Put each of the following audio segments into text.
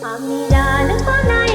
คามมีดาและความนาย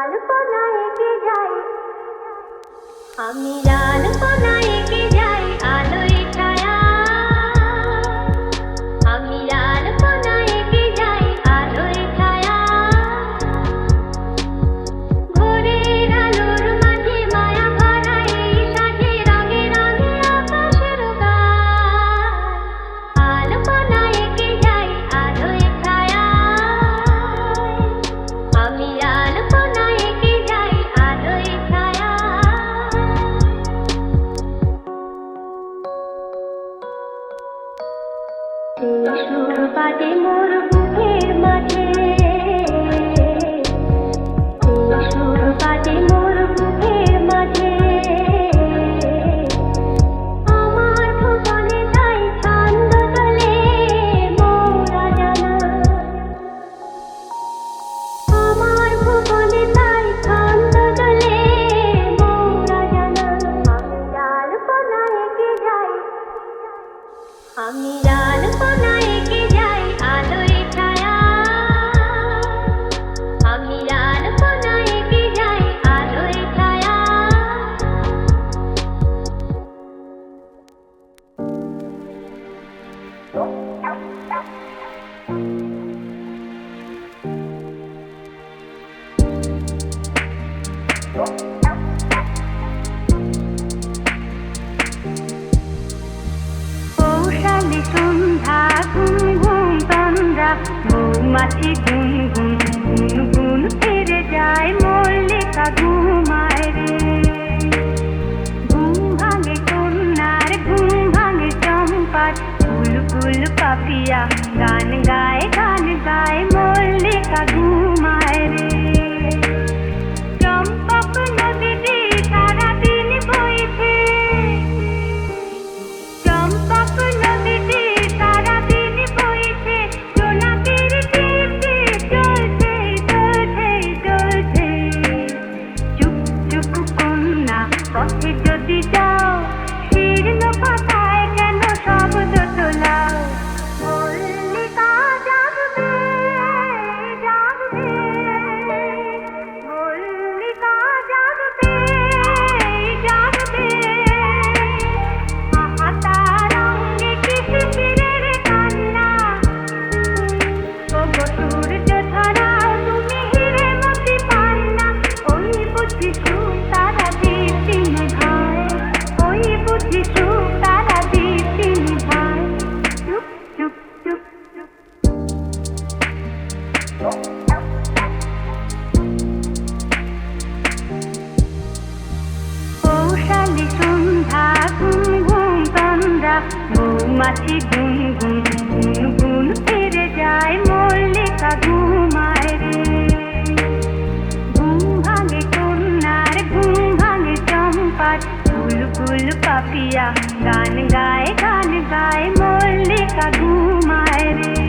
লাল কোনায় কে যাই। আমি লাল কোনায় কে সন্ধ্যা ঘুম ঘুম তন্দ্রা মৌমাছি গুন গুন গুন গুন ফিরে যায়, মল্লিকা ঘুমায় রে। ঘুম ভাঙে কন্যার, ঘুম ভাঙে চম্পার, ফুল ফুল পাপিয়া, গান গায় গান গায়, মল্লিকা ঘুমায় রে। फूल पापिया गान गाए गान गाए मोरने का घूमाए रे